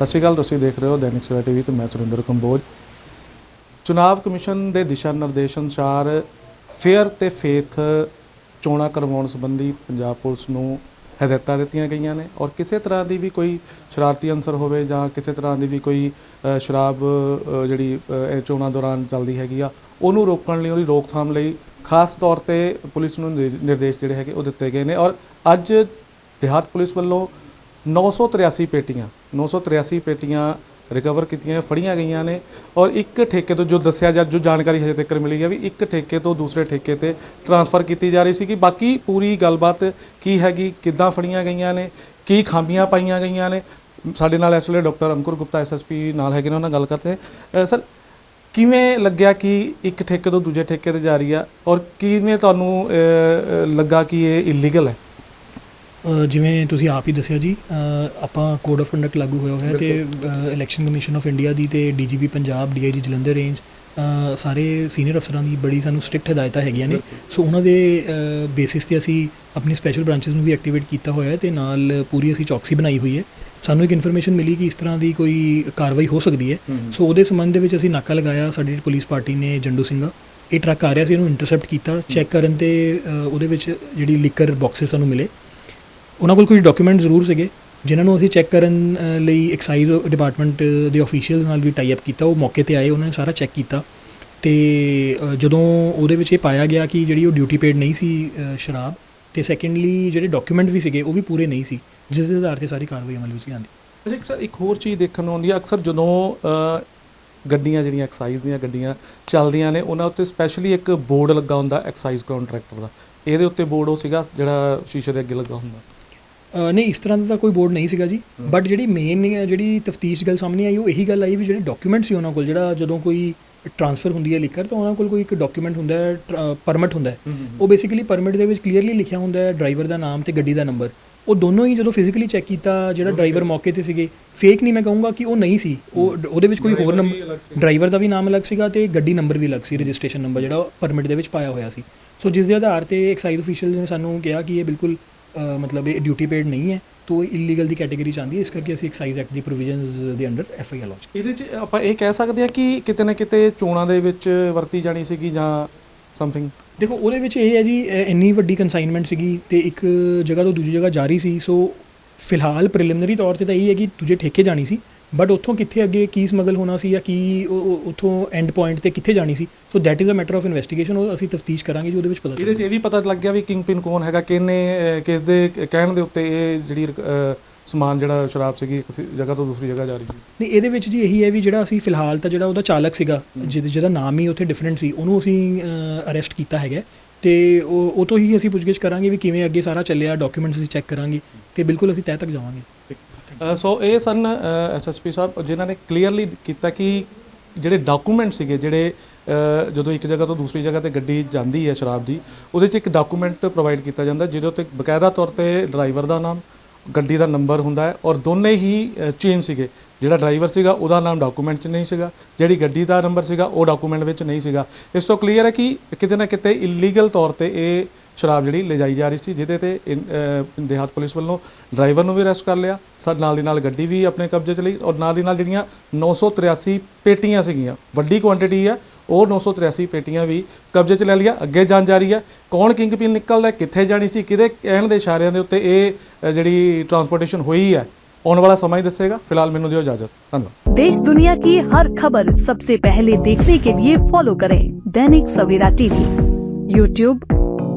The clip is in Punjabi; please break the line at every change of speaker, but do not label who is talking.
ਸਤਿ ਸ਼੍ਰੀ ਅਕਾਲ, ਤੁਸੀਂ ਦੇਖ ਰਹੇ ਹੋ ਦੈਨਿਕ ਸਵੇਰਾ ਟੀਵੀ ਤੇ ਮੈਂ ਸੁਰਿੰਦਰ ਕੰਬੋਜ। ਚੁਣਾਵ ਕਮਿਸ਼ਨ ਦੇ ਦਿਸ਼ਾ ਨਿਰਦੇਸ਼ ਅਨੁਸਾਰ ਫੇਅਰ ਤੇ ਫੇਥ ਚੋਣਾਂ ਕਰਵਾਉਣ ਸੰਬੰਧੀ ਪੰਜਾਬ ਪੁਲਿਸ ਨੂੰ ਹਦਾਇਤਾਂ ਦਿੱਤੀਆਂ ਗਈਆਂ ਨੇ ਔਰ ਕਿਸੇ ਤਰ੍ਹਾਂ ਦੀ ਵੀ ਕੋਈ ਸ਼ਰਾਰਤੀ ਅੰਸਰ ਹੋਵੇ ਜਾਂ ਕਿਸੇ ਤਰ੍ਹਾਂ ਦੀ ਵੀ ਕੋਈ ਸ਼ਰਾਬ ਜਿਹੜੀ ਇਹ ਚੋਣਾਂ ਦੌਰਾਨ ਚੱਲਦੀ ਹੈਗੀ ਆ, ਉਹਨੂੰ ਰੋਕਣ ਲਈ, ਉਹਦੀ ਰੋਕਥਾਮ ਲਈ ਖਾਸ ਤੌਰ ਤੇ ਪੁਲਿਸ ਨੂੰ ਨਿਰ- ਨਿਰਦੇਸ਼ ਜਿਹੜੇ ਹੈਗੇ ਉਹ ਦਿੱਤੇ ਗਏ ਨੇ ਔਰ ਅੱਜ ਦਿਹਾਤ ਪੁਲਿਸ ਵੱਲੋਂ 983 ਪੇਟੀਆਂ 983 ਪੇਟੀਆਂ ਰਿਕਵਰ ਕੀਤੀਆਂ ਫੜੀਆਂ ਗਈਆਂ ਨੇ ਔਰ ਇੱਕ ਠੇਕੇ ਤੋਂ ਜੋ ਦੱਸਿਆ ਜਾ ਜੋ ਜਾਣਕਾਰੀ ਹਜੇ ਤੱਕ ਮਿਲੀ ਹੈ ਵੀ ਇੱਕ ਠੇਕੇ ਤੋਂ ਦੂਸਰੇ ਠੇਕੇ ਤੇ ਟਰਾਂਸਫਰ ਕੀਤੀ ਜਾ ਰਹੀ ਸੀ ਕਿ ਬਾਕੀ ਪੂਰੀ ਗੱਲਬਾਤ ਕੀ ਹੈਗੀ, ਕਿੱਦਾਂ ਫੜੀਆਂ ਗਈਆਂ ਨੇ, ਕੀ ਖਾਮੀਆਂ ਪਾਈਆਂ ਗਈਆਂ ਨੇ, ਸਾਡੇ ਨਾਲ ਇਸ ਵੇਲੇ ਡਾਕਟਰ ਅੰਕੁਰ ਗੁਪਤਾ ਐਸਐਸਪੀ ਨਾਲ ਹੈਗੇ ਨੇ, ਉਹਨਾਂ ਨਾਲ ਗੱਲ ਕਰਦੇ ਸਰ, ਕਿਵੇਂ ਲੱਗਿਆ ਕਿ ਇੱਕ ਠੇਕੇ ਤੋਂ ਦੂਜੇ ਠੇਕੇ ਤੇ ਜਾ ਰਹੀ ਆ ਔਰ ਕਿਵੇਂ ਤੁਹਾਨੂੰ ਲੱਗਾ ਕਿ ਇਹ ਇਲੀਗਲ ਹੈ?
ਜਿਵੇਂ ਤੁਸੀਂ ਆਪ ਹੀ ਦੱਸਿਆ ਜੀ ਆਪਾਂ ਕੋਡ ਆਫ ਕੰਡਕਟ ਲਾਗੂ ਹੋਇਆ ਹੋਇਆ ਤੇ ਇਲੈਕਸ਼ਨ ਕਮਿਸ਼ਨ ਆਫ ਇੰਡੀਆ ਦੀ ਤੇ DGP Punjab DIG Jalandhar range ਸਾਰੇ ਸੀਨੀਅਰ ਅਫਸਰਾਂ ਦੀ ਬੜੀ ਸਾਨੂੰ ਸਟ੍ਰਿਕਟ ਹਦਾਇਤਾਂ ਹੈਗੀਆਂ ਨੇ। ਸੋ ਉਹਨਾਂ ਦੇ ਬੇਸਿਸ ਤੇ ਅਸੀਂ ਆਪਣੀ ਸਪੈਸ਼ਲ ਬ੍ਰਾਂਚਸ ਨੂੰ ਵੀ ਐਕਟੀਵੇਟ ਕੀਤਾ ਹੋਇਆ ਹੈ ਤੇ ਨਾਲ ਪੂਰੀ ਅਸੀਂ ਚੌਕਸੀ ਬਣਾਈ ਹੋਈ ਹੈ। ਸਾਨੂੰ ਇੱਕ ਇਨਫੋਰਮੇਸ਼ਨ ਮਿਲੀ ਕਿ ਇਸ ਤਰ੍ਹਾਂ ਦੀ ਕੋਈ ਕਾਰਵਾਈ ਹੋ ਸਕਦੀ ਹੈ। ਸੋ ਉਹਦੇ ਸੰਬੰਧ ਦੇ ਵਿੱਚ ਅਸੀਂ ਨਾਕਾ ਲਗਾਇਆ ਸਾਡੀ ਪੁਲਿਸ ਪਾਰਟੀ ਨੇ ਜੰਡੂ ਸਿੰਘਾ। ਇਹ ਟਰੱਕ ਆ ਰਿਹਾ ਸੀ ਇਹਨੂੰ ਇੰਟਰਸੈਪਟ ਕੀਤਾ। ਚੈੱਕ ਕਰਨ ਤੇ ਉਹਦੇ ਵਿੱਚ ਜਿਹੜੀ ਲਿਕਰ ਬਾਕਸਸ ਸਾਨੂੰ ਮਿਲੇ। ਉਹਨਾਂ ਕੋਲ ਕੁਝ ਡਾਕੂਮੈਂਟ ਜ਼ਰੂਰ ਸੀਗੇ, ਜਿਨ੍ਹਾਂ ਨੂੰ ਅਸੀਂ ਚੈੱਕ ਕਰਨ ਲਈ ਐਕਸਾਈਜ਼ ਡਿਪਾਰਟਮੈਂਟ ਦੇ ਅਫੀਸ਼ੀਅਲਸ ਨਾਲ ਵੀ ਟਾਈ ਅਪ ਕੀਤਾ, ਉਹ ਮੌਕੇ ਤੇ ਆਏ, ਉਹਨਾਂ ਨੇ ਸਾਰਾ ਚੈੱਕ ਕੀਤਾ ਤੇ ਜਦੋਂ ਉਹਦੇ ਵਿੱਚ ਇਹ ਪਾਇਆ ਗਿਆ ਕਿ ਜਿਹੜੀ ਉਹ ਡਿਊਟੀ ਪੇਡ ਨਹੀਂ ਸੀ ਸ਼ਰਾਬ ਤੇ ਸੈਕੰਡਲੀ ਜਿਹੜੇ ਡਾਕੂਮੈਂਟ ਵੀ ਸੀਗੇ, ਉਹ ਵੀ ਪੂਰੇ ਨਹੀਂ ਸੀ, ਜਿਸ ਦੇ ਆਧਾਰ ਤੇ ਸਾਰੀ ਕਾਰਵਾਈ ਅਮਲ ਵਿੱਚ ਲਿਆਂਦੀ।
ਅੱਛਾ, ਇੱਕ ਸਰ, ਇੱਕ ਹੋਰ ਚੀਜ਼ ਦੇਖਣ ਨੂੰ ਆਉਂਦੀ ਹੈ ਅਕਸਰ ਜਦੋਂ ਗੱਡੀਆਂ ਜਿਹੜੀਆਂ ਐਕਸਾਈਜ਼ ਦੀਆਂ ਗੱਡੀਆਂ ਚੱਲਦੀਆਂ ਨੇ, ਉਹਨਾਂ ਉੱਤੇ ਸਪੈਸ਼ਲੀ ਇੱਕ ਬੋਰਡ ਲੱਗਾ ਹੁੰਦਾ ਐਕਸਾਈਜ਼ ਕੰਟਰੈਕਟਰ ਦਾ। ਇਹਦੇ ਉੱਤੇ ਬੋਰਡ ਉਹ ਸੀਗਾ, ਜਿਹੜਾ ਸ਼ੀਸ਼ੇ ਦੇ ਅੱਗੇ ਲੱਗਾ ਹੁੰਦਾ।
ਨਹੀਂ ਇਸ ਤਰ੍ਹਾਂ ਦਾ ਤਾਂ ਕੋਈ ਬੋਰਡ ਨਹੀਂ ਸੀਗਾ ਜੀ। ਬਟ ਜਿਹੜੀ ਮੇਨ ਜਿਹੜੀ ਤਫਤੀਸ਼ ਗੱਲ ਸਾਹਮਣੇ ਆਈ ਉਹ ਇਹੀ ਗੱਲ ਆਈ ਵੀ ਜਿਹੜੇ ਡਾਕੂਮੈਂਟ ਸੀ ਉਹਨਾਂ ਕੋਲ ਜਿਹੜਾ ਜਦੋਂ ਕੋਈ ਟ੍ਰਾਂਸਫਰ ਹੁੰਦੀ ਹੈ ਲਿਕਰ ਤਾਂ ਉਹਨਾਂ ਕੋਲ ਕੋਈ ਇੱਕ ਡਾਕੂਮੈਂਟ ਹੁੰਦਾ ਹੈ ਪਰਮਿਟ ਹੁੰਦਾ ਹੈ। ਉਹ ਬੇਸਿਕਲੀ ਪਰਮਿਟ ਦੇ ਵਿੱਚ ਕਲੀਅਰਲੀ ਲਿਖਿਆ ਹੁੰਦਾ ਹੈ ਡਰਾਈਵਰ ਦਾ ਨਾਮ ਤੇ ਗੱਡੀ ਦਾ ਨੰਬਰ ਉਹ ਦੋਨੋਂ ਹੀ ਜਦੋਂ ਫਿਜ਼ੀਕਲੀ ਚੈੱਕ ਕੀਤਾ ਜਿਹੜਾ ਡਰਾਈਵਰ ਮੌਕੇ ਤੇ ਸੀਗੇ ਫੇਕ ਨਹੀਂ ਮੈਂ ਕਹੂੰਗਾ ਕਿ ਉਹ ਨਹੀਂ ਸੀ। ਉਹ ਉਹਦੇ ਵਿੱਚ ਕੋਈ ਹੋਰ ਨੰਬਰ ਡਰਾਈਵਰ ਦਾ ਵੀ ਨਾਮ ਅਲੱਗ ਸੀਗਾ ਤੇ ਗੱਡੀ ਨੰਬਰ ਵੀ ਅਲੱਗ ਸੀ ਰਜਿਸਟ੍ਰੇਸ਼ਨ ਨੰਬਰ ਜਿਹੜਾ ਪਰਮਿਟ ਦੇ ਵਿੱਚ ਪਾਇਆ ਹੋਇਆ ਸੀ। ਸੋ ਜਿਸ ਦੇ ਆਧਾਰ ਤੇ ਐਕਸਾਈਜ਼ ਅਫੀਸ਼ੀਅਲ ਨੇ ਸਾਨੂੰ ਕਿਹਾ ਕਿ ਇਹ ਬਿਲਕੁਲ ਮਤਲਬ ਇਹ ਡਿਊਟੀ ਪੇਡ ਨਹੀਂ ਹੈ ਤੋਂ ਇਲੀਗਲ ਦੀ ਕੈਟਾਗਰੀ ਚ ਆਉਂਦੀ ਹੈ। ਇਸ ਕਰਕੇ ਅਸੀਂ ਐਕਸਾਈਜ਼ ਐਕਟ ਦੀ ਪ੍ਰੋਵੀਜ਼ਨਸ ਦੇ under F I R launch
ਇਹਦੇ 'ਚ ਆਪਾਂ ਇਹ ਕਹਿ ਸਕਦੇ ਹਾਂ ਕਿ ਕਿਤੇ ਨਾ ਕਿਤੇ ਚੋਣਾਂ ਦੇ ਵਿੱਚ ਵਰਤੀ ਜਾਣੀ ਸੀਗੀ ਜਾਂ ਸਮਥਿੰਗ
ਦੇਖੋ ਉਹਦੇ ਵਿੱਚ ਇਹ ਹੈ ਜੀ ਇੰਨੀ ਵੱਡੀ ਕਨਸਾਈਨਮੈਂਟ ਸੀਗੀ ਤੇ ਇੱਕ ਜਗ੍ਹਾ ਤੋਂ ਦੂਜੀ ਜਗ੍ਹਾ ਜਾਰੀ ਸੀ। ਸੋ ਫਿਲਹਾਲ ਪ੍ਰੀਲਿਮਿਨਰੀ ਤੌਰ ਤੇ ਤਾਂ ਇਹ ਹੈ ਕਿ ਦੂਜੇ ਠੇਕੇ ਜਾਣੀ ਸੀ। ਬਟ ਉੱਥੋਂ ਕਿੱਥੇ ਅੱਗੇ ਕੀ ਸਮਗਲ ਹੋਣਾ ਸੀ ਜਾਂ ਕੀ ਉੱਥੋਂ ਐਂਡ ਪੁਆਇੰਟ ਤੇ ਕਿੱਥੇ ਜਾਣੀ ਸੀ? So that is a matter of investigation ਉਹ ਅਸੀਂ ਤਫਤੀਸ਼ ਕਰਾਂਗੇ ਜੀ ਉਹਦੇ ਵਿੱਚ ਪਤਾ
ਇਹਦੇ 'ਚ ਇਹ ਵੀ ਪਤਾ ਲੱਗ ਗਿਆ ਵੀ ਕਿੰਗ ਪਿਨ ਕੌਣ ਹੈਗਾ ਕਿਹਨੇ ਕਿਸ ਦੇ ਕਹਿਣ ਦੇ ਉੱਤੇ ਇਹ ਜਿਹੜੀ ਸਮਾਨ ਜਿਹੜਾ ਸ਼ਰਾਬ ਸੀਗੀ ਕਿਸੇ ਜਗ੍ਹਾ ਤੋਂ ਦੂਸਰੀ ਜਗ੍ਹਾ ਜਾ ਰਹੀ ਸੀ।
ਨਹੀਂ ਇਹਦੇ ਵਿੱਚ ਜੀ ਇਹੀ ਹੈ ਵੀ ਜਿਹੜਾ ਅਸੀਂ ਫਿਲਹਾਲ ਤਾਂ ਜਿਹੜਾ ਉਹਦਾ ਚਾਲਕ ਸੀਗਾ ਜਿਹਦਾ ਜਿਹਦਾ ਨਾਮ ਹੀ ਉੱਥੇ ਡਿਫਰੈਂਟ ਸੀ ਉਹਨੂੰ ਅਸੀਂ ਅਰੈਸਟ ਕੀਤਾ ਹੈਗਾ ਤੇ ਉਹ ਉਹ ਤੋਂ ਹੀ ਅਸੀਂ ਪੁੱਛਗਿੱਛ ਕਰਾਂਗੇ ਵੀ ਕਿਵੇਂ ਅੱਗੇ ਸਾਰਾ ਚੱਲਿਆ ਡਾਕੂਮੈਂਟਸ ਅਸੀਂ ਚੈੱਕ ਕਰਾਂਗੇ ਤੇ ਬਿਲਕੁਲ ਅਸੀਂ ਤਹਿ ਤੱਕ ਜਾਵਾਂਗੇ।
ਸੋ ਇਹ ਸਨ ਐਸਐਸਪੀ ਸਾਹਿਬ, ਜਿਨ੍ਹਾਂ ਨੇ ਕਲੀਅਰਲੀ ਕੀਤਾ ਕਿ ਜਿਹੜੇ ਡਾਕੂਮੈਂਟ ਸੀਗੇ, ਜਿਹੜੇ ਜਦੋਂ ਇੱਕ ਜਗ੍ਹਾ ਤੋਂ ਦੂਸਰੀ ਜਗ੍ਹਾ ਤੇ ਗੱਡੀ ਜਾਂਦੀ ਹੈ ਸ਼ਰਾਬ ਦੀ, ਉਹਦੇ 'ਚ ਇੱਕ ਡਾਕੂਮੈਂਟ ਪ੍ਰੋਵਾਈਡ ਕੀਤਾ ਜਾਂਦਾ, ਜਿਹਦੇ ਉੱਤੇ ਬਕਾਇਦਾ ਤੌਰ ਤੇ ਡਰਾਈਵਰ ਦਾ ਨਾਮ, ਗੱਡੀ ਦਾ ਨੰਬਰ ਹੁੰਦਾ ਹੈ, ਔਰ ਦੋਨੇ ਹੀ ਚੇਂਜ ਸੀਗੇ। ਜਿਹੜਾ ਡਰਾਈਵਰ ਸੀਗਾ, ਉਹਦਾ ਨਾਮ ਡਾਕੂਮੈਂਟ 'ਚ ਨਹੀਂ ਸੀਗਾ, ਜਿਹੜੀ ਗੱਡੀ ਦਾ ਨੰਬਰ ਸੀਗਾ, ਉਹ ਡਾਕੂਮੈਂਟ ਵਿੱਚ ਨਹੀਂ ਸੀਗਾ। ਇਸ ਤੋਂ ਕਲੀਅਰ ਹੈ ਕਿ ਕਿਤੇ ਨਾ ਕਿਤੇ ਇਲੀਗਲ ਤੌਰ ਤੇ ਇਹ ਸ਼ਰਾਬ ਜਿਹੜੀ ਲਿਜਾਈ ਜਾ ਰਹੀ ਸੀ ਜਿਹਦੇ ਤੇ ਇਨ- ਅਹ ਦੇਹਾਤ ਪੁਲਿਸ ਵੱਲੋਂ ਡਰਾਈਵਰ ਨੂੰ ਵੀ ਅਰੈਸਟ ਕਰ ਲਿਆ ਸਰ ਨਾਲ ਦੀ ਨਾਲ ਗੱਡੀ ਵੀ ਆਪਣੇ ਕਬਜ਼ੇ 'ਚ ਲਈ ਔਰ ਨਾਲ ਦੀ ਨਾਲ ਜਿਹੜੀਆਂ 983 ਪੇਟੀਆਂ ਸੀਗੀਆਂ ਵੱਡੀ ਕੁਆਂਟੀਟੀ ਹੈ ਉਹ 983 ਪੇਟੀਆਂ ਵੀ ਕਬਜ਼ੇ 'ਚ ਲੈ ਲਿਆ ਅੱਗੇ ਜਾਣ ਜਾ ਰਹੀ ਹੈ ਕੌਣ ਕਿੰਗ ਪਿਨ ਨਿਕਲਦਾ ਕਿੱਥੇ ਜਾਣੀ ਸੀ ਕਿਹਦੇ ਕਹਿਣ ਦੇ ਇਸ਼ਾਰਿਆਂ ਦੇ ਉੱਤੇ ਇਹ ਅਹ, ਜਿਹੜੀ ਟਰਾਂਸਪੋਰਟੇਸ਼ਨ ਹੋਈ ਹੈ ਆਉਣ ਵਾਲਾ ਸਮਾਂ ਹੀ ਦੱਸੇਗਾ ਫਿਲਹਾਲ ਮੈਨੂੰ ਦਿਓ ਇਜਾਜ਼ਤ ਧੰਨਵਾਦ
देश दुनिया की हर खबर सबसे पहले देखने के लिए फॉलो करें दैनिक सवेरा टीवी यूट्यूब